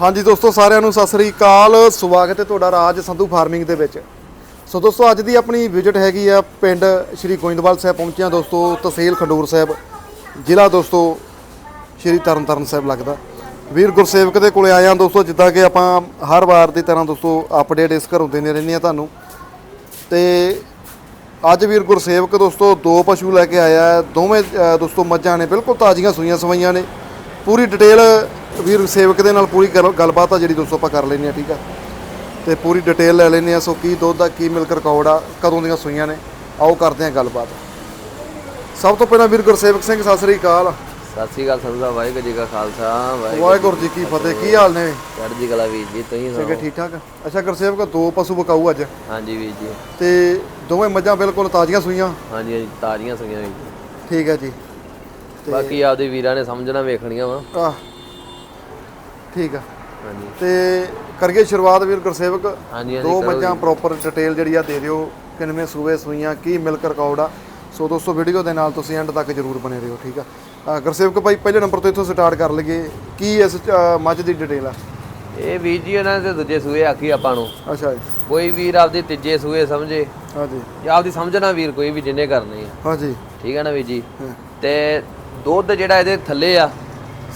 ਹਾਂਜੀ ਦੋਸਤੋ, ਸਾਰਿਆਂ ਨੂੰ ਸਤਿ ਸ੍ਰੀ ਅਕਾਲ। ਸਵਾਗਤ ਹੈ ਤੁਹਾਡਾ ਰਾਜ ਸੰਧੂ ਫਾਰਮਿੰਗ ਦੇ ਵਿੱਚ। ਸੋ ਦੋਸਤੋ, ਅੱਜ ਦੀ ਆਪਣੀ ਵਿਜ਼ਿਟ ਹੈਗੀ ਆ ਪਿੰਡ ਸ਼੍ਰੀ ਗੋਇੰਦਵਾਲ ਸਾਹਿਬ ਪਹੁੰਚਿਆ। ਦੋਸਤੋ, ਤਹਿਸੀਲ ਖੰਡੂਰ ਸਾਹਿਬ, ਜ਼ਿਲ੍ਹਾ ਦੋਸਤੋ, ਸ਼੍ਰੀ ਤਰਨਤਾਰਨ ਸਾਹਿਬ ਲੱਗਦਾ। ਵੀਰ ਗੁਰਸੇਵਕ ਦੇ ਕੋਲੇ ਆਇਆ ਦੋਸਤੋ, ਜਿੱਦਾਂ ਕਿ ਆਪਾਂ ਹਰ ਵਾਰ ਦੀ ਤਰ੍ਹਾਂ ਦੋਸਤੋ ਅਪਡੇਟ ਇਸ ਘਰੋਂ ਦਿੰਦੇ ਰਹਿੰਦੇ ਆ ਤੁਹਾਨੂੰ। ਤੇ ਅੱਜ ਵੀਰ ਗੁਰਸੇਵਕ ਦੋਸਤੋ, ਦੋ ਪਸ਼ੂ ਲੈ ਕੇ ਆਇਆ। ਦੋਵੇਂ ਦੋਸਤੋ, ਮੱਝਾਂ ਨੇ ਬਿਲਕੁਲ ਤਾਜ਼ੀਆਂ ਸੂਈਆਂ ਸਵਾਈਆਂ ਨੇ। ਪੂਰੀ ਡਿਟੇਲ ਵੀਰ ਸੇਵਕ ਦੇ ਨਾਲ ਪੂਰੀ ਗੱਲ- ਗੱਲਬਾਤ ਆ ਜਿਹੜੀ ਦੋਸਤੋ ਆਪਾਂ ਕਰ ਲੈਂਦੇ ਆ ਠੀਕ ਆ? ਤੇ ਪੂਰੀ ਡਿਟੇਲ ਲੈ ਲੈਂਦੇ ਆ ਸੋ ਕੀ ਦੁੱਧ ਦਾ ਕੀ ਮਿਲਕ ਰਿਕਾਰਡ ਆ ਕਦੋਂ ਦੀਆਂ ਸੂਈਆਂ ਨੇ ਆਓ ਕਰਦੇ ਆ ਗੱਲਬਾਤ। ਸਭ ਤੋਂ ਪਹਿਲਾਂ ਵੀਰ ਗੁਰਸੇਵਕ ਸਿੰਘ ਸਤਿ ਸ੍ਰੀ ਅਕਾਲ। ਸਤਿ ਸ਼੍ਰੀ ਅਕਾਲ ਸਾਹਿਬ ਵਾਹਿਗੁਰੂ ਜੀ ਕਾ ਖਾਲਸਾ ਵਾਹਿਗੁਰੂ ਜੀ ਕੀ ਫਤਿਹ। ਕੀ ਹਾਲ ਨੇ? ਚੜ੍ਹਦੀ ਕਲਾ ਵੀਰ ਜੀ ਤੁਸੀਂ ਠੀਕ ਸੁਣਾਓ? ਠੀਕ ਠਾਕ ਅੱਛਾ ਗੁਰਸੇਵਕ ਦੋ ਪਸ਼ੂ ਬਕਾਊ ਅੱਜ। ਹਾਂਜੀ ਵੀਰ ਜੀ। ਤੇ ਦੋਵੇਂ ਮੱਝਾਂ ਬਿਲਕੁਲ ਤਾਜ਼ੀਆਂ ਸੂਈਆਂ? ਹਾਂਜੀ ਹਾਂਜੀ ਤਾਜ਼ੀਆਂ ਸੁਣੀਆਂ ਵੀਰ ਜੀ। ਠੀਕ ਹੈ ਜੀ। ਬਾਕੀ ਆਪਦੇ ਵੀਰਾਂ ਨੇ ਸਮਝਣਾ ਵੇਖਣੀਆਂ ਵਾ। ਆ ਠੀਕ ਆ। ਹਾਂਜੀ। ਤੇ ਕਰੀਏ ਸ਼ੁਰੂਆਤ ਵੀਰ ਗੁਰਸੇਵਕ। ਹਾਂਜੀ ਦੋ ਮੱਝਾਂ ਪ੍ਰੋਪਰ ਡਿਟੇਲ ਜਿਹੜੀ ਆ ਦੇ ਦਿਓ। ਕਿੰਨਵੇਂ ਸੂਏ ਸੂਈਆਂ ਕੀ ਮਿਲਕ ਰਿਕਾਰਡ ਆ। ਸੋ ਦੋਸਤੋ ਵੀਡੀਓ ਦੇ ਨਾਲ ਤੁਸੀਂ ਐਂਡ ਤੱਕ ਜਰੂਰ ਬਣੇ ਰਹੋ ਠੀਕ ਆ। ਗੁਰਸੇਵਕ ਭਾਈ ਪਹਿਲੇ ਨੰਬਰ ਤੋਂ ਇੱਥੋਂ ਸਟਾਰਟ ਕਰ ਲਈਏ। ਕੀ ਇਸ ਮੱਝ ਦੀ ਡਿਟੇਲ ਆ? ਇਹ ਵੀਰ ਜੀ ਇਹਨਾਂ ਦੇ ਦੂਜੇ ਸੂਏ ਆਖੀ ਆਪਾਂ ਨੂੰ। ਅੱਛਾ ਜੀ। ਕੋਈ ਵੀਰ ਆਪਦੇ ਤੀਜੇ ਸੂਏ ਸਮਝੇ। ਹਾਂਜੀ। ਜਾਂ ਆਪਦੀ ਸਮਝਣਾ ਵੀਰ ਕੋਈ ਵੀ ਜਿੰਨੇ ਕਰਨੀ ਆ। ਹਾਂਜੀ। ਠੀਕ ਹੈ ਨਾ ਵੀਰ ਜੀ? ਤੇ ਦੁੱਧ ਜਿਹੜਾ ਇਹਦੇ ਥੱਲੇ ਆ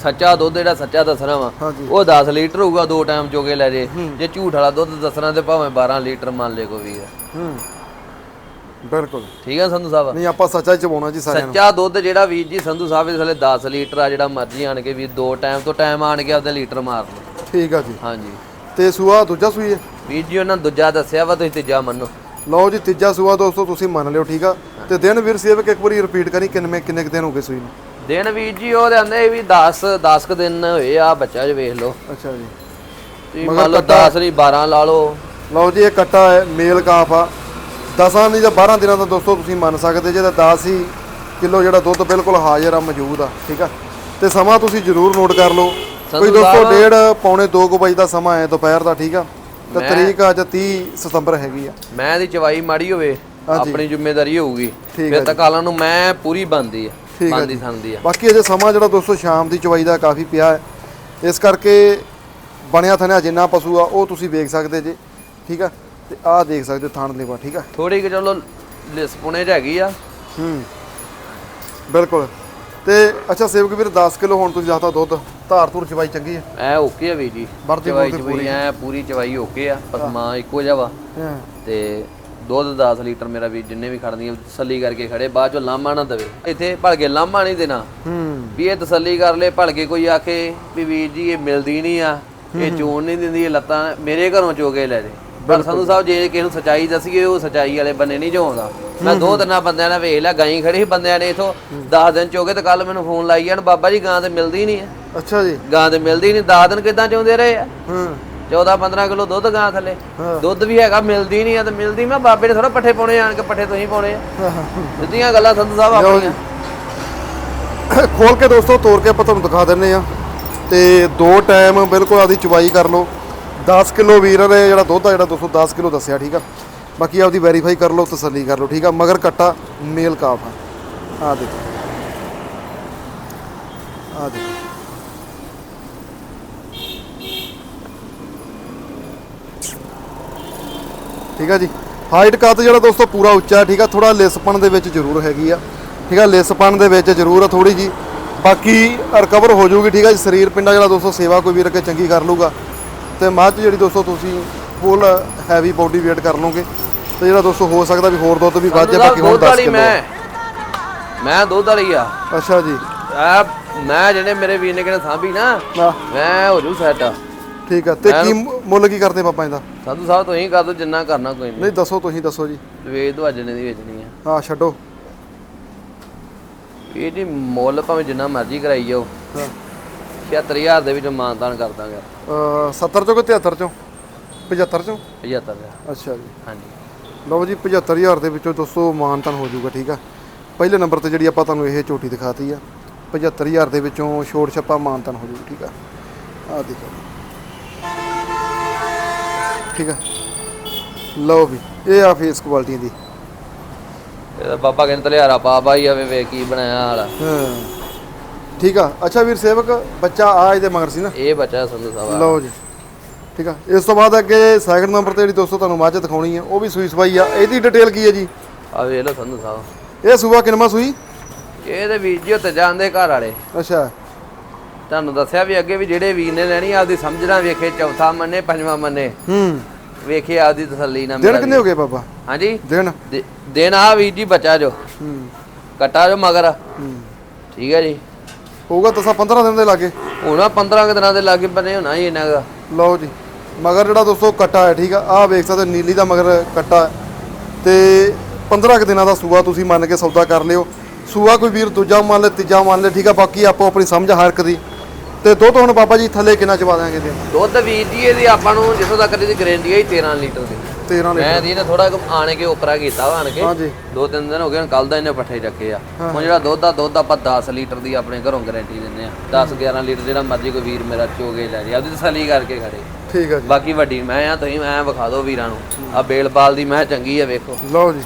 ਸੱਚਾ ਦੁੱਧ ਜਿਹੜਾ ਸੱਚਾ ਦੱਸਣਾ ਵਾ ਉਹ 10 ਲੀਟਰ ਹੋਊਗਾ ਦੋ ਟਾਈਮ ਚੋਗੇ ਲੈ ਜੇ। ਜੇ ਝੂਠ ਵਾਲਾ ਦੁੱਧ ਦੱਸਣਾ ਤੇ ਭਾਵੇਂ 12 ਲੀਟਰ ਮੰਨ ਲੇ ਵੀਰ ਹੂੰ। ਬਿਲਕੁਲ। ਠੀਕ ਹੈ ਸੰਧੂ ਸਾਹਿਬ? ਨਹੀਂ ਆਪਾਂ ਸੱਚਾ ਹੀ ਚਵਾਉਣਾ ਜੀ ਸਾਰਿਆਂ ਨੂੰ। ਸੱਚਾ ਦੁੱਧ ਜਿਹੜਾ ਵੀਰ ਜੀ ਸੰਧੂ ਸਾਹਿਬ ਦੇ ਥੱਲੇ 10 ਲੀਟਰ ਆ ਜਿਹੜਾ ਮਰਜ਼ੀ ਆਣ ਕੇ ਵੀ ਦੋ ਟਾਈਮ ਤੋਂ ਟਾਈਮ ਆਣ ਕੇ ਆਪਦੇ ਲੀਟਰ ਮਾਰ ਲਓ। ਠੀਕ ਆ ਜੀ। ਹਾਂਜੀ। ਤੇ ਸੂਆ ਦੂਜਾ ਸੂਈ ਹੈ? ਵੀਰ ਜੀ ਉਹਨਾਂ ਦੂਜਾ ਦੱਸਿਆ ਵਾ ਤੁਸੀਂ ਤੀਜਾ ਮੰਨੋ। ਲਓ ਜੀ ਤੀਜਾ ਸੂਆ ਦੋਸਤੋ ਤੁਸੀਂ ਮੰਨ ਲਿਓ ਠੀਕ ਆ? ਤੇ ਦਿਨ ਵੀਰ ਸੇਵਕ ਇੱਕ ਵਾਰੀ ਰਿਪੀਟ ਕਰੀ ਕਿੰਨੇ ਕਿੰਨੇ ਕੁ ਦਿਨ ਹੋ ਗਏ ਸੂਈ ਨੂੰ? ਦਿਨ ਵੀਰ ਜੀ ਉਹ ਆਂਦੇ ਵੀ 10 10 ਕ ਦਿਨ ਹੋਏ ਆ ਬੱਚਾ ਜੇ ਵੇਖ ਲਓ। ਅੱਛਾ ਜੀ। ਤੁਸੀਂ ਮੰਨ ਲਓ 10 ਨਹੀਂ 12 ਲਾ ਲਓ। ਲਓ ਜੀ ਇਹ ਕੱਟਾ ਹੈ ਮੇਲ ਕਾਫ ਆ। 10 ਨਹੀਂ ਜਾਂ 12 ਦਿਨਾਂ ਦਾ ਦੋਸਤੋ ਤੁਸੀਂ ਮੰਨ ਸਕਦੇ ਜੇ ਤਾਂ 10 ਹੀ ਕਿਲੋ ਜਿਹੜਾ ਦੁੱਧ ਬਿਲਕੁਲ ਹਾਜ਼ਰ ਆ ਮੌਜੂਦ ਆ ਠੀਕ ਆ? ਤੇ ਸਮਾਂ ਤੁਸੀਂ ਜ਼ਰੂਰ ਨੋਟ ਕਰ ਲਓ। ਕੋਈ ਸੰਧੂ ਦੋਸਤੋ ਸਾਹਿਬ- ਡੇਢ ਪੌਣੇ 2 ਵਜੇ ਦਾ ਸਮਾਂ ਹੈ ਦੁਪਹਿਰ ਦਾ ਠੀਕ ਆ? ਤੇ ਤਰੀਕ ਅੱਜ 30 ਸਤੰਬਰ ਹੈਗੀ ਆ। ਮੈਂ ਦੀ ਚਵਾਈ ਮਾੜੀ ਹੋਵੇ ਆਪਣੀ ਜ਼ਿੰਮੇਵਾਰੀ ਹੋਊਗੀ। ਠੀਕ ਫਿਰ ਤਕਾਲਾਂ ਨੂੰ ਮੈਂ ਪੂਰੀ ਬੰਦੀ ਆ। ਠੀਕ ਸੰਦੀ ਆ। ਬਾਕੀ ਅਜੇ ਸਮਾਂ ਜਿਹੜਾ ਦੋਸਤੋ ਸ਼ਾਮ ਦੀ ਚਵਾਈ ਦਾ ਕਾਫੀ ਪਿਆ ਹੈ। ਇਸ ਕਰਕੇ ਬਣਿਆ ਥਣਿਆ ਜਿੰਨਾ ਪਸ਼ੂ ਆ ਉਹ ਤੁਸੀਂ ਵੇਖ ਸਕਦੇ ਜੇ ਠੀਕ ਆ? ਤੇ ਆਹ ਦੇਖ ਸਕਦੇ ਹੋ ਥਣ ਲੇਵਾ ਠੀਕ ਆ? ਥੋੜੀ ਕਿ ਚਲੋ ਲਿਸਪੁਣੇ ਚ ਹੈਗੀ ਆ। ਹੂੰ ਬਿਲਕੁਲ। ਤੇ ਅੱਛਾ ਸੇਵਕ ਵੀਰ 10 ਕਿਲੋ ਹੁਣ ਤੁਸੀਂ ਦੱਸਦਾ ਦੁੱਧ ਧਾਰ ਧੂਰ ਚਵਾਈ ਚੰਗੀ ਹੈ ਐ ਓਕੇ ਆ ਵੀਰ ਜੀ। ਵਰਦੀ ਚਵਾਈ ਬੋਲਦੀ ਚਵਾਈ ਐ ਪੂਰੀ ਚਵਾਈ ਓਕੇ ਆ ਪਸਮਾ ਇੱਕੋ ਜਿਹਾ ਵਾ। ਹਾਂ। ਤੇ ਦੁੱਧ 10 ਲੀਟਰ ਮੇਰਾ ਵੀ ਜਿੰਨੇ ਵੀ ਖੜਦੀਆਂ ਤਸੱਲੀ ਕਰਕੇ ਖੜੇ ਬਾਅਦ ਚੋਂ ਲਾਮਾ ਨਾ ਦਵੇ। ਇੱਥੇ ਭਲਕੇ ਲਾਮਾ ਨਹੀਂ ਦੇਣਾ। ਹੂੰ। ਵੀ ਇਹ ਤਸੱਲੀ ਕਰ ਲੈ ਭਲਕੇ ਕੋਈ ਆਖੇ ਵੀ ਵੀਰ ਜੀ ਇਹ ਮਿਲਦੀ ਨਹੀਂ ਆ ਇਹ ਚੋਣ ਨਹੀਂ ਦਿੰਦੀ ਇਹ ਲੱਤਾਂ ਮੇਰੇ ਘਰੋਂ ਚੋਗੇ ਲੈ ਦੇ ਪਰ ਸੰਧੂ ਸਾਹਿਬ ਜੇ ਕਿਸੇ ਨੂੰ ਸਚਾਈ ਦਸੀਏ ਉਹ ਸਚਾਈ ਵਾਲੇ ਬੰਨੇ ਨਹੀਂ ਜਾਉਂਦਾ ਮੈਂ ਦੋ ਤਿੰਨਾਂ ਬੰਦਿਆਂ ਨਾਲ ਵੇਖ ਲਿਆ ਗਾਈ ਖੜੀ ਬੰਦਿਆਂ ਨੇ ਇਥੋਂ 10 ਦਿਨ ਚੋਗੇ ਤੇ ਕੱਲ ਮੈਨੂੰ ਫੋਨ ਲਾਈ ਜਾਣ ਬਾਬਾ ਜੀ ਗਾਂ ਤੇ ਮਿਲਦੀ ਨਹੀਂ ਆ। ਅੱਛਾ ਜੀ। ਗਾਂ ਤੇ ਮਿਲਦੀ ਨਹੀਂ 10 ਦਿਨ ਕਿਦਾਂ ਚਾਹੁੰਦੇ ਰਹੇ ਆ? ਹਾਂ। 14 15 ਕਿਲੋ ਦੁੱਧ ਗਾਂ ਥੱਲੇ। ਦੁੱਧ ਵੀ ਹੈਗਾ ਮਿਲਦੀ ਨਹੀਂ ਆ ਤੇ ਮਿਲਦੀ ਮੈਂ ਬਾਬੇ ਨੇ ਥੋੜਾ ਪੱਠੇ ਪਾਉਣੇ ਆਣ ਕੇ ਪੱਠੇ ਤੁਸੀਂ ਪਾਉਣੇ ਆ। ਸਿੱਧੀਆਂ ਗੱਲਾਂ ਸੰਧੂ ਸਾਹਿਬ ਆਪਣੀਆਂ। ਖੋਲ ਕੇ ਦੋਸਤੋ ਤੋੜ ਕੇ ਆਪਾਂ ਤੁਹਾਨੂੰ ਦਿਖਾ ਦਿੰਨੇ ਆ। ਤੇ ਦੋ ਟਾਈਮ ਬਿਲਕੁਲ ਆਦੀ ਚਵਾਈ ਕਰ ਲਓ। 10 ਕਿਲੋ ਵੀਰ ਨੇ ਜਿਹੜਾ ਦੁੱਧ ਆ ਜਿਹੜਾ 210 ਕਿਲੋ ਦੱਸਿਆ ਠੀਕ ਆ? ਬਾਕੀ ਆਪਦੀ ਵੈਰੀਫਾਈ ਕਰ ਲਓ ਤਸੱਲੀ ਕਰ ਲਓ ਠੀਕ ਆ? ਮਗਰ ਕੱਟਾ ਮੇਲ ਕਾਫ ਆ। ਆ ਦੇਖੋ। ਆ ਦੇਖੋ। ਠੀਕ ਆ ਜੀ। ਹਾਈਟ ਕੱਦ ਜਿਹੜਾ ਦੋਸਤੋ ਪੂਰਾ ਉੱਚਾ ਹੈ, ਠੀਕ ਆ। ਥੋੜਾ ਲਿਸਪਣ ਦੇ ਵਿੱਚ ਜ਼ਰੂਰ ਹੈਗੀ ਆ। ਠੀਕ ਆ ਲਿਸਪਣ ਦੇ ਵਿੱਚ ਜ਼ਰੂਰ ਆ ਥੋੜੀ ਜੀ। ਬਾਕੀ ਰਿਕਵਰ ਹੋ ਜਾਊਗੀ ਠੀਕ ਆ ਜੀ। ਸਰੀਰ ਪਿੰਡਾ ਜਿਹੜਾ ਦੋਸਤੋ ਸੇਵਾ ਕੋਈ ਵੀਰ ਕੇ ਚੰਗੀ ਕਰ ਲੂਗਾ ਤੇ ਮੱਝ ਜਿਹੜੀ ਦੋਸਤੋ ਤੁਸੀਂ ਫੁੱਲ ਹੈਵੀ ਬੋਡੀ weight ਕਰ ਲਓਗੇ। ਤੇ ਜਿਹੜਾ ਦੋਸਤੋ ਹੋ ਸਕਦਾ ਵੀ ਹੋਰ ਦੁੱਧ ਵੀ ਵੱਧ ਸੰਧੂ ਬਾਕੀ ਦੁੱਧ 10 ਵਾਲੀ ਕਿਲੋ। ਮੈਂ ਮੈਂ ਦੁੱਧ ਵਾਲੀ ਆ। ਅੱਛਾ ਜੀ। ਆ ਮੈਂ ਜਿਹੜੇ ਮੇਰੇ ਵੀਰ ਨੇ ਕਹਿੰਦੇ ਸਾਂਭੀ ਨਾ ਮੈਂ ਹੋ ਜੂ ਸੈਟ ਠੀਕ ਆ। ਤੇ ਕੀ ਮੁੱਲ ਕੀ ਕਰਦੇ ਪਾਪਾ ਇਹਦਾ? ਸੰਧੂ ਸਾਹਿਬ ਤੁਸੀਂ ਕਰ ਦੋ ਜਿੰਨਾ ਕਰਨਾ ਕੋਈ ਨਹੀਂ। ਨਹੀਂ ਦੱਸੋ ਤੁਸੀਂ ਦੱਸੋ ਜੀ। ਵੇਚ ਦੋ ਦੀ ਵੇਚਣੀ ਆ। ਹਾਂ ਛੱਡੋ। ਇਹ ਜੀ ਮੁੱਲ ਭਾਵੇਂ ਜਿੰਨਾ ਮਰਜ਼ੀ ਕਰਾਈ ਜਾਓ। ਹਾਂ। 76000 ਦੇ ਵਿੱਚ ਮਾਨਤਾਨ ਕਰ ਦਾਂਗੇ। ਅ, 70 ਚੋਂ ਕਿ 73 ਚੋਂ? 75 ਚੋਂ? 75 ਦਾ ਅੱਛਾ ਜੀ। ਹਾਂਜੀ। ਲਓ ਜੀ 75000 ਦੇ ਵਿੱਚੋਂ ਦੋਸਤੋ ਮਾਨਤਨ ਹੋ ਜਾਊਗਾ ਠੀਕ ਆ। ਪਹਿਲੇ ਨੰਬਰ ਤੇ ਜਿਹੜੀ ਆਪਾਂ ਤੁਹਾਨੂੰ ਇਹ ਝੋਟੀ ਦਿਖਾਤੀ ਆ 75000 ਦੇ ਵਿੱਚੋਂ ਛੋਟ ਛੱਪਾ ਮਾਨਤਨ ਹੋ ਜਾਊ ਠੀਕ ਆ। ਆ ਦੇਖੋ। ਠੀਕ ਆ। ਲਓ ਵੀ ਇਹ ਆ ਫੇਸ ਕੁਆਲਿਟੀ ਦੀ। ਇਹਦਾ ਬਾਬਾ ਕਹਿੰਦਾ ਤਲਿਆਰਾ ਪਾ ਬਾਈ ਆਵੇ ਵੇ ਕੀ ਬਣਾਇਆ ਹਾਲ ਹਾਂ। ਠੀਕ ਆ। ਅੱਛਾ ਵੀਰ ਸੇਵਕ ਬੱਚਾ ਆ ਇਹਦੇ ਮਗਰ ਸੀ ਨਾ? ਇਹ ਬੱਚਾ ਸੰਧੂ ਸਾਹਿਬ ਲਓ ਜੀ। ਠੀਕ ਆ। ਇਸ ਤੋਂ ਬਾਅਦ ਅੱਗੇ ਸੈਕਿੰਡ ਨੰਬਰ ਤੇ ਜਿਹੜੀ ਦੋਸਤੋ ਤੁਹਾਨੂੰ ਮੱਝ ਦਿਖਾਉਣੀ ਆ ਉਹ ਵੀ ਸੂਈ ਸਵਾਈ ਆ। ਇਹਦੀ ਡਿਟੇਲ ਕੀ ਹੈ ਜੀ? ਆ ਵੇਖ ਲਓ ਸੰਧੂ ਸਾਹਿਬ। ਇਹ ਸੂਆ ਕਿਨਮਾ ਸੂਈ? ਇਹ ਤੇ ਵੀਰ ਜੀ ਉੱਤੇ ਜਾਂਦੇ ਘਰ ਵਾਲੇ। ਅੱਛਾ। ਤੁਹਾਨੂੰ ਦੱਸਿਆ ਵੀ ਅੱਗੇ ਵੀ ਜਿਹੜੇ ਵੀਰ ਨੇ ਲੈਣੀ ਆਪਦੀ ਸਮਝਣਾ ਵੇਖੇ ਚੌਥਾ ਮੰਨੇ ਪੰਜਵਾਂ ਮੰਨੇ। ਹੂੰ। ਵੇਖੇ ਆਪਦੀ ਤਸੱਲੀ ਨਾਲ ਦਿਨ ਕਿੰਨੇ ਹੋ ਗਏ ਬਾਬਾ। ਹਾਂਜੀ? ਦਿਨ? ਦਿਨ ਆ ਵੀਰ ਜੀ ਬੱਚਾ ਜੋ। ਹੂੰ। ਕਟਾ ਜੋ ਮਗਰ। ਹੂੰ। ਠੀਕ ਹੈ ਜੀ। ਹੋਊਗਾ ਤਾਂ 15 ਦਿਨ ਦੇ ਲਾਗੇ। ਹੁਣ 15 ਕੁ ਦਿਨਾਂ ਦੇ ਲਾਗੇ ਬਣੇ ਹੋਣਾ ਹੀ ਇਹਨਾਂ ਦਾ ਲਓ ਜੀ। ਮਗਰ ਜਿਹੜਾ ਦੋਸਤੋ ਕੱਟਾ ਹੈ ਠੀਕ ਆ ਆਹ ਵੇਖ ਸਕਦੇ ਨੀਲੀ ਦਾ ਮਗਰ ਕੱਟਾ। ਤੇ 15 ਕੁ ਦਿਨਾਂ ਦਾ ਸੂਆ ਤੁਸੀਂ ਮੰਨ ਕੇ ਸੌਦਾ ਕਰ ਲਿਓ। ਸੂਆ ਕੋਈ ਵੀਰ ਦੂਜਾ ਮੰਨ ਲੈ ਤੀਜਾ ਮੰਨ ਲੈ ਠੀਕ ਆ ਬਾਕੀ ਆਪੋ ਆਪਣੀ ਸਮਝ ਹਰ ਇੱਕ ਦੀ। ਤੇ ਦੁੱਧ ਹੁਣ ਬਾਬਾ ਜੀ ਥੱਲੇ ਕਿੰਨਾ ਚਵਾ ਦਿਆਂਗੇ ਦਿਨ ਦੁੱਧ ਵੀਰ ਜੀ ਇਹਦੀ ਆਪਾਂ ਨੂੰ ਜਿੱਥੋਂ ਤੱਕ ਇਹਦੀ ਗਰੰਟੀ ਹੈ 13 ਲੀਟਰ ਦੀ। 13 ਲੀਟਰ। ਮੈਂ ਦੀ ਨੇ ਥੋੜਾ ਆਣ ਕੇ ਉਪਰਾ ਕੀਤਾ ਆਣ ਕੇ। ਹਾਂਜੀ। ਦੋ ਤਿੰਨ ਦਿਨ ਹੋ ਗਏ ਕੱਲ ਦਾ ਇਹਨੇ ਪੱਠੇ ਚੱਕੇ ਆ। ਹੁਣ ਜਿਹੜਾ ਦੁੱਧ ਆ ਦੁੱਧ ਆਪਾਂ 10 ਲੀਟਰ ਦੀ ਆਪਣੇ ਘਰੋਂ ਗਾਰੰਟੀ ਦਿੰਦੇ ਆ। 10 11 ਲੀਟਰ ਜਿਹੜਾ ਮਰਜ਼ੀ ਕੋਈ ਵੀਰ ਮੇਰਾ ਚੋਗੇ ਲੈ ਜੇ ਆਪਦੀ ਤਸੱਲੀ ਕਰਕੇ ਖੜੇ। ਠੀਕ ਆ ਜੀ। ਬਾਕੀ ਵੱਡੀ ਮੈਂ ਆ ਤੁਸੀਂ ਮੈਂ ਵਿਖਾ ਦਿਓ ਵੀਰਾਂ ਨੂੰ। ਆ ਬੇਲਪਾਲ ਦੀ ਮੈਂ ਚੰਗੀ ਆ ਵੇਖੋ। ਲਓ ਜੀ।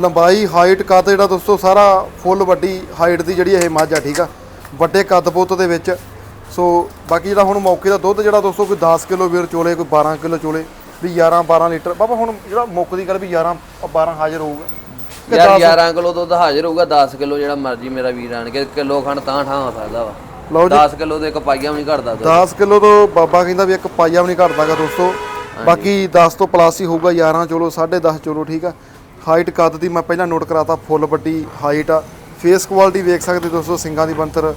ਲੰਬਾਈ ਹਾਈਟ ਕੱਦ ਜਿਹੜਾ ਦੋਸਤੋ ਸਾਰਾ ਫੁੱਲ ਵੱਡੀ ਹਾਈਟ ਦੀ ਜਿਹੜੀ ਇਹ ਮੱਝ ਆ ਠੀਕ ਆ। ਵੱਡੇ ਕੱਦ ਪੁੱਤ ਦੇ ਵਿੱਚ ਸੋ ਬਾਕੀ ਜਿਹੜਾ ਹੁਣ ਮੌਕੇ ਦਾ ਦੁੱਧ ਜਿਹੜਾ ਦੋਸਤੋ ਕੋਈ 10 ਕਿਲੋ ਵੀਰ ਚੋਲੇ ਕੋਈ 12 ਕਿਲੋ ਚੋਲੇ ਵੀ 11 12 ਲੀਟਰ। ਬਾਬਾ ਹੁਣ ਜਿਹੜਾ ਮੁੱਕ ਦੀ ਗੱਲ ਵੀ 11 12 ਹਾਜ਼ਰ ਹੋਊਗਾ। ਯਾਰ 10 11 ਕਿਲੋ ਦੁੱਧ ਹਾਜ਼ਰ ਹੋਊਗਾ 10 ਕਿਲੋ ਜਿਹੜਾ ਮਰਜ਼ੀ ਮੇਰਾ ਵੀਰ ਆਣ ਕੇ ਕਿਲੋ ਖੰਡ ਤਾਂ ਠਾਂ ਹੋ ਸਕਦਾ ਵਾ। ਲਓ ਜੀ। 10 ਕਿਲੋ ਦੇ ਇੱਕ ਪਾਈਆ ਵੀ ਨਹੀਂ ਘਟਦਾ ਦੁੱਧ। 10 ਕਿਲੋ ਤੋਂ ਬਾਬਾ ਕਹਿੰਦਾ ਵੀ ਇੱਕ ਪਾਈਆ ਵੀ ਨਹੀਂ ਘਟਦਾਗਾ ਦੋਸਤੋ। ਬਾਕੀ 10 ਤੋਂ ਪਲੱਸ ਹੀ ਹੋਊਗਾ 11 ਚਲੋ 10.5 ਚਲੋ ਠੀਕ ਆ। ਹਾਈਟ ਕੱਦ ਦੀ ਮੈਂ ਪਹਿਲਾਂ ਨੋਟ ਕਰਾਤਾ ਫੁੱਲ ਵੱਡੀ ਹਾਈਟ ਆ। ਫੇਸ ਕੁਆਲਿਟੀ ਵੇਖ ਸਕਦੇ ਦੋਸਤੋ ਸਿੰਗਾਂ ਦੀ ਬੰਤਰ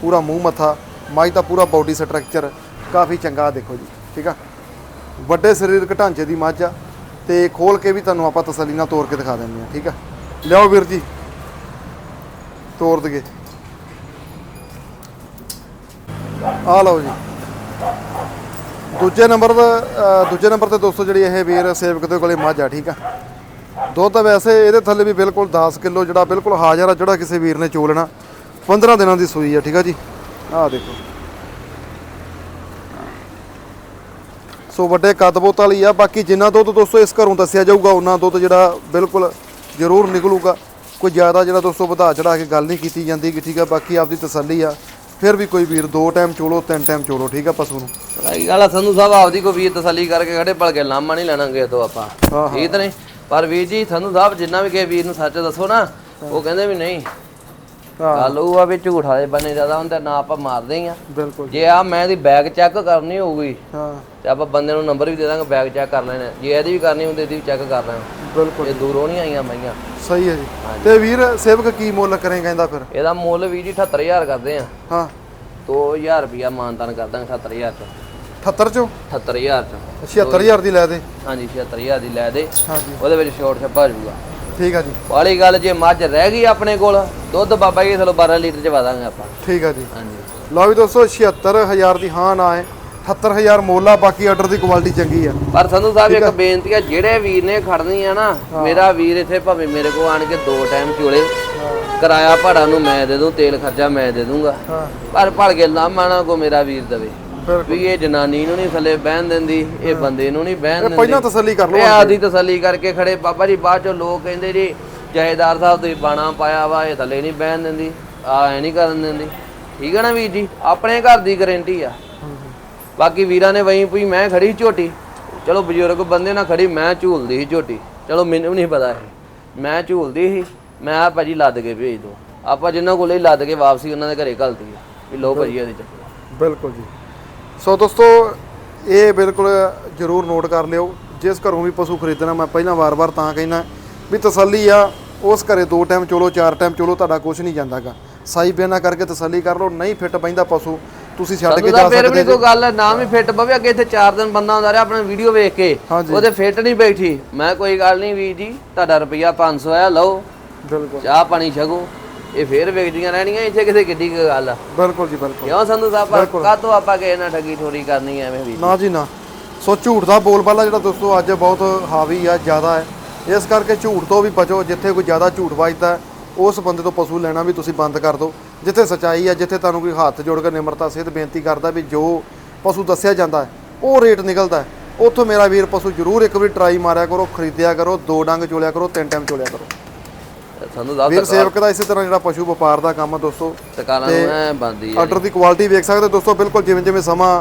ਪੂਰਾ ਮੂੰਹ ਮੱਥਾ। ਮਾਈ ਦਾ ਪੂਰਾ ਬਾਡੀ ਸਟਰਕਚਰ ਕਾਫੀ ਚੰਗਾ ਦੇਖੋ ਜੀ, ਠੀਕ ਆ? ਵੱਡੇ ਸਰੀਰਕ ਢਾਂਚੇ ਦੀ ਮੱਝ ਆ, ਤੇ ਖੋਲ ਕੇ ਵੀ ਤੁਹਾਨੂੰ ਆਪਾਂ ਤਸੱਲੀ ਨਾਲ ਤੋੜ ਕੇ ਦਿਖਾ ਦਿੰਦੇ ਆ ਠੀਕ ਆ? ਲਿਆਓ ਵੀਰ ਜੀ ਤੋੜ ਦਈਏ। ਆ ਲਓ ਜੀ। ਦੂਜੇ ਨੰਬਰ ਦਾ ਦੂਜੇ ਨੰਬਰ ਤੇ ਦੋਸਤੋ ਜਿਹੜੀ ਇਹ ਵੀਰ ਸੇਵਕ ਦੇ ਕੋਲੇ ਮੱਝ ਆ, ਠੀਕ ਆ? ਦੁੱਧ ਵੈਸੇ ਇਹਦੇ ਥੱਲੇ ਵੀ ਬਿਲਕੁਲ 10 ਕਿਲੋ ਜਿਹੜਾ ਬਿਲਕੁਲ ਹਾਜ਼ਰ ਆ ਜਿਹੜਾ ਕਿਸੇ ਵੀਰ ਨੇ ਚੋਲਣਾ। 15 ਦਿਨਾਂ ਦੀ ਸੂਈ ਆ, ਠੀਕ ਆ ਜੀ? ਆਹ ਦੇਖੋ। ਸੋ ਵੱਡੇ ਕੱਦ ਬੋਤ ਵਾਲੀ ਆ ਬਾਕੀ ਜਿੰਨਾ ਦੁੱਧ ਦੋਸਤੋ ਇਸ ਘਰੋਂ ਦੱਸਿਆ ਜਾਊਗਾ ਉਹਨਾਂ ਦੁੱਧ ਜਿਹੜਾ ਬਿਲਕੁਲ ਜ਼ਰੂਰ ਨਿਕਲੂਗਾ। ਕੋਈ ਜ਼ਿਆਦਾ ਜਿਹੜਾ ਦੋਸਤੋ ਵਧਾ ਚੜਾ ਕੇ ਗੱਲ ਨਹੀਂ ਕੀਤੀ ਜਾਂਦੀ ਕਿ ਠੀਕ ਆ ਬਾਕੀ ਆਪਦੀ ਤਸੱਲੀ ਆ। ਫਿਰ ਵੀ ਕੋਈ ਵੀਰ ਦੋ ਟਾਈਮ ਚੋਲੋ ਤਿੰਨ ਟਾਈਮ ਚੋਲੋ ਠੀਕ ਆ ਪਸ਼ੂ ਨੂੰ? ਭਾਈ ਗੱਲ ਆ ਸੰਧੂ ਸਾਹਿਬ ਆਪਦੀ ਕੋਈ ਵੀਰ ਤਸੱਲੀ ਕਰਕੇ ਖੜੇ ਭਲ ਕੇ ਲਾਮਾ ਨਹੀਂ ਲੈਣਾ ਕਿਸੇ ਤੋਂ ਆਪਾਂ ਠੀਕ ਤਾਂ ਨਹੀਂ? ਪਰ ਵੀਰ ਜੀ ਸੰਧੂ ਸਾਹਿਬ ਜਿੰਨਾ ਵੀ ਕਿਸੇ ਵੀਰ ਨੂੰ ਸੱਚ ਦੱਸੋ ਨਾ ਉਹ ਕਹਿੰਦੇ ਵੀ ਨਹੀਂ। ਗੱਲ ਉਹ ਆ ਵੀ ਝੂਠ ਵਾਲੇ ਬੰਨੇ ਜ਼ਿਆਦਾ ਹੁੰਦਾ ਨਾ ਆਪਾਂ ਮਾਰਦੇ ਹੀ ਆ। ਬਿਲਕੁਲ ਜੇ। ਆ ਮੈਂ ਇਹਦੀ ਬੈਗ ਚੈੱਕ ਕਰਨੀ ਹੋਊਗੀ ਹਾਂ। ਤੇ ਆਪਾਂ ਬੰਦੇ ਨੂੰ ਨੰਬਰ ਵੀ ਦੇ ਦਾਂਗੇ ਬੈਗ ਚੈੱਕ ਕਰ ਲੈਣਾ। ਜੇ ਇਹਦੀ ਵੀ ਕਰਨੀ ਹੁੰਦੀ ਇਹਦੀ ਵੀ ਚੈੱਕ ਕਰ ਲੈਣਾ। ਬਿਲਕੁਲ ਇਹ ਦੂਰੋਂ ਨਹੀਂ ਆਈਆਂ ਮਈਆਂ ਸਹੀ ਹੈ ਜੀ। ਤੇ ਵੀਰ ਸੇਵਕ ਕੀ ਮੁੱਲ ਕਰੇਗਾ ਕਹਿੰਦਾ ਫਿਰ? ਇਹਦਾ ਮੁੱਲ ਵੀ ਜੀ 78000 ਕਰਦੇ ਆ। ਹਾਂ। 2000 ਰੁਪਿਆ ਮਾਨਤਾਨ ਕਰ ਦਾਂਗੇ 78000 ਚ। 78 ਚੋਂ? 78000 ਚ। 76000 ਦੀ ਲੈ ਦੇ। ਹਾਂਜੀ 76000 ਦੀ ਲੈ ਦੇ। ਹਾਂਜੀ। ਉਹਦੇ ਵਿੱਚ ਛੋਟ ਛੱਪਾ ਜਾਊਗਾ। ਠੀਕ ਆ ਜੀ। ਵਾਲੀ ਗੱਲ ਜੇ ਮੱਝ ਰਹਿ ਗਈ ਆਪਣੇ ਕੋਲ ਦੁੱਧ ਬਾਬਾ ਜੀ ਥਲੋ 12 ਲੀਟਰ ਚ ਵਾਦਾਂਗੇ ਆਪਾਂ। ਠੀਕ ਆ ਜੀ। ਹਾਂਜੀ। ਲਓ ਵੀ ਦੋਸਤੋ 76000 ਦੀ ਹਾਂ ਨਾ ਹੈ। 78000 ਮੁੱਲ ਬਾਕੀ ਆਰਡਰ ਦੀ ਕੁਆਲਿਟੀ ਚੰਗੀ ਆ। ਪਰ ਸੰਧੂ ਸਾਹਿਬ ਇੱਕ ਬੇਨਤੀ ਆ ਜਿਹੜੇ ਵੀਰ ਨੇ ਖੜਨੀ ਆ ਨਾ ਮੇਰਾ ਵੀਰ ਇੱਥੇ ਭਾਵੇਂ ਮੇਰੇ ਕੋਲ ਆਣ ਕੇ ਦੋ ਟਾਈਮ ਚੋਲੇ ਕਿਰਾਇਆ ਭਾੜਾ ਨੂੰ ਮੈਂ ਦੇ ਦੂੰ ਤੇਲ ਖਰਚਾ ਮੈਂ ਦੇ ਦੂੰਗਾ। ਪਰ ਭੜ ਕੇ ਲਾਮਾ ਨਾ ਕੋ ਮੇਰਾ ਵੀਰ ਦਵੇ। ਵੀ ਇਹ ਜਨਾਨੀ ਨੂੰ ਨਹੀਂ ਥੱਲੇ ਬਹਿਣ ਦਿੰਦੀ ਇਹ ਬੰਦੇ ਨੂੰ ਨਹੀਂ ਬਹਿਣ ਦਿੰਦੀ। ਪਹਿਲਾਂ ਤਸੱਲੀ ਕਰ ਲਓ ਇਹ ਆਦੀ ਤਸੱਲੀ ਕਰਕੇ ਖੜੇ। ਬਾਬਾ ਜੀ ਬਾਅਦ ਚੋਂ ਲੋਕ ਕਹਿੰਦੇ ਜੀ ਜਹੇਦਾਰ ਸਾਹਿਬ ਤੁਸੀਂ ਬਾਣਾ ਪਾਇਆ ਵਾ ਇਹ ਥੱਲੇ ਨਹੀਂ ਬਹਿਣ ਦਿੰਦੀ। ਆ ਐ ਨਹੀਂ ਕਰਨ ਦਿੰਦੀ। ਠੀਕ ਹੈ ਨਾ ਵੀਰ ਜੀ? ਆਪਣੇ ਘਰ ਦੀ ਗਾਰੰਟੀ ਆ। ਬਾਕੀ ਵੀਰਾਂ ਨੇ ਵਹੀਂ ਪਈ ਮੈਂ ਖੜੀ ਝੋਟੀ। ਚਲੋ ਬਜ਼ੁਰਗ ਬੰਦੇ ਨਾਲ ਖੜੀ ਮੈਂ ਝੂਲਦੀ ਸੀ ਝੋਟੀ। ਚਲੋ ਮੈਨੂੰ ਨਹੀਂ ਪਤਾ ਇਹ। ਮੈਂ ਝੂਲਦੀ ਸੀ ਮੈਂ ਆ ਭਾਜੀ ਲੱਦ ਕੇ ਭੇਜ ਦੋ। ਆਪਾਂ ਜਿੰਨਾਂ ਕੋਲੇ ਲੱਦ ਕੇ ਵਾਪਸੀ ਉਹਨਾਂ ਦੇ ਘਰੇ ਘਲਤੀ ਆ। ਵੀ ਲੋ ਭਾਜੀ ਇਹਦੇ ਚੱਕਰ। ਬਿਲਕੁਲ ਜੀ। ਸੋ ਦੋਸਤੋ ਇਹ ਬਿਲਕੁਲ ਜਰੂਰ ਨੋਟ ਕਰ ਲਿਓ। ਜਿਸ ਘਰੋਂ ਵੀ ਪਸ਼ੂ ਖਰੀਦਣਾ ਮੈਂ ਪਹਿਲਾਂ ਵਾਰ-ਵਾਰ ਤਾਂ ਕਹਿਣਾ ਵੀ ਤਸੱਲੀ ਆ। ਉਸ ਘਰੇ ਦੋ ਟਾਈਮ ਚੋਲੋ ਚਾਰ ਟਾਈਮ ਚੋਲੋ ਤੁਹਾਡਾ ਕੁਝ ਨਹੀਂ ਜਾਂਦਾਗਾ। ਸਾਈ ਬਿਆਨਾ ਕਰਕੇ ਤਸੱਲੀ ਕਰ ਲਓ ਨਹੀਂ ਫਿੱਟ ਬੈਂਦਾ ਪਸ਼ੂ। ਤੁਸੀਂ ਛੱਡ ਕੇ ਜਾ ਤਾਂ ਫਿਰ ਵੀ ਸਕਦੇ ਕੋਈ ਗੱਲ ਨਾ ਵੀ ਫਿੱਟ ਪਵੇ ਅੱਗੇ ਇੱਥੇ 4 ਦਿਨ ਬੰਦਾ ਹੁੰਦਾ ਰਿਹਾ ਆਪਣਾ ਵੀਡੀਓ ਵੇਖ ਕੇ। ਉਹਦੇ ਫਿੱਟ ਨਹੀਂ ਬੈਠੀ। ਮੈਂ ਕੋਈ ਗੱਲ ਨਹੀਂ ਵੀਰ ਜੀ ਤੁਹਾਡਾ ਰੁਪਈਆ 500 ਆ ਲਓ। ਬਿਲਕੁਲ। ਚਾਹ ਪਾਣੀ ਛਕੋ। ਇਹ ਫੇਰ ਵੇਚਦੀਆਂ ਰਹਿਣੀਆਂ ਇੱਥੇ ਕਿਸੇ ਕਿੱਡੀ ਕੁ ਗੱਲ ਆ। ਬਿਲਕੁਲ ਜੀ ਬਿਲਕੁਲ। ਕਿਉਂ ਸੰਧੂ ਸਾਹਿਬ ਕਾਤੋਂ ਆਪਾਂ ਕਿਸੇ ਨਾਲ ਠੱਗੀ ਠੋਰੀ ਕਰਨੀ ਐਵੇਂ ਵੀ? ਨਾ ਜੀ ਨਾ। ਸੋ ਝੂਠ ਦਾ ਬੋਲਬਾਲਾ ਜਿਹੜਾ ਦੋਸਤੋ ਅੱਜ ਬਹੁਤ ਹਾਵੀ ਆ ਜ਼ਿਆਦਾ ਹੈ ਇਸ ਕਰਕੇ ਝੂਠ ਤੋਂ ਵੀ ਬਚੋ ਜਿੱਥੇ ਕੋਈ ਜ਼ਿਆਦਾ ਝੂਠ ਵੱਜਦਾ ਉਸ ਬੰਦੇ ਤੋਂ ਪਸ਼ੂ ਲੈਣਾ ਵੀ ਤੁਸੀਂ ਬੰਦ ਕਰ ਦਿਓ। ਜਿੱਥੇ ਸਚਾਈ ਹੈ ਜਿੱਥੇ ਤੁਹਾਨੂੰ ਕੋਈ ਹੱਥ ਜੋੜ ਕੇ ਨਿਮਰਤਾ ਸਹਿਤ ਬੇਨਤੀ ਕਰਦਾ ਵੀ ਜੋ ਪਸ਼ੂ ਦੱਸਿਆ ਜਾਂਦਾ ਉਹ ਰੇਟ ਨਿਕਲਦਾ। ਉੱਥੋਂ ਮੇਰਾ ਵੀਰ ਪਸ਼ੂ ਜ਼ਰੂਰ ਇੱਕ ਵਾਰੀ ਟਰਾਈ ਮਾਰਿਆ ਕਰੋ ਖਰੀਦਿਆ ਕਰੋ ਦੋ ਡੰਗ ਚੋਲਿਆ ਕਰੋ ਤਿੰਨ ਟਾਈਮ ਚੋਲਿਆ ਕਰੋ। ਸੰਧੂ ਸਾਹਿਬ ਵੀਰ ਸੇਵਕ ਦਾ ਇਸੇ ਤਰ੍ਹਾਂ ਜਿਹੜਾ ਪਸ਼ੂ ਵਪਾਰ ਦਾ ਕੰਮ ਆ ਦੋਸਤੋ। ਤਕਾਲਾਂ ਨੂੰ ਐ ਬੰਦੀ ਆ ਆਰਡਰ ਦੀ ਕੁਆਲਿਟੀ ਵੇਖ ਸਕਦੇ ਹੋ ਦੋਸਤੋ ਬਿਲਕੁਲ ਜਿਵੇਂ ਜਿਵੇਂ ਸਮਾਂ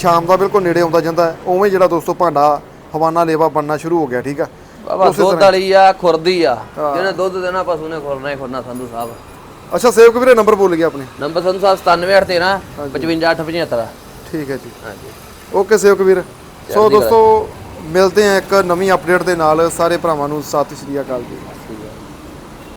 ਸ਼ਾਮ ਦਾ ਬਿਲਕੁਲ ਨੇੜੇ ਆਉਂਦਾ ਜਾਂਦਾ ਹੈ ਉਵੇਂ ਜਿਹੜਾ ਦੋਸਤੋ ਭਾਂਡਾ ਹਵਾਨਾ ਲੇਵਾ ਬਣਨਾ ਸ਼ੁਰੂ ਹੋ ਗਿਆ ਠੀਕ ਆ? ਬਾਬਾ ਦੁੱਧ ਵਾਲੀ ਆ ਖੁਰਦੀ ਆ। ਜਿਹਨੇ ਦੁੱਧ ਦੇਣਾ ਪਸ਼ੂ ਨੇ ਖੁਰਨਾ ਹੀ ਖੁਰਨਾ ਸੰਧੂ ਸਾਹਿਬ। ਅੱਛਾ ਸੇਵਕ ਵੀਰੇ ਨੰਬਰ ਬੋਲ ਗਿਆ ਆਪਣੇ। ਨੰਬਰ ਸੰਧੂ ਸਾਹਿਬ 97813 55875 ਠੀਕ ਹੈ ਜੀ। ਹਾਂਜੀ। ਓਕੇ ਸੇਵਕ ਵੀਰ। ਸੋ ਦੋਸਤੋ ਮਿਲਦੇ ਆ ਇੱਕ ਨਵੀਂ ਅਪਡੇਟ ਦੇ ਨਾਲ। ਸਾਰੇ ਭਰਾਵਾਂ ਨੂੰ ਸਤਿ ਸ਼੍ਰੀ ਅਕਾਲ ਜੀ।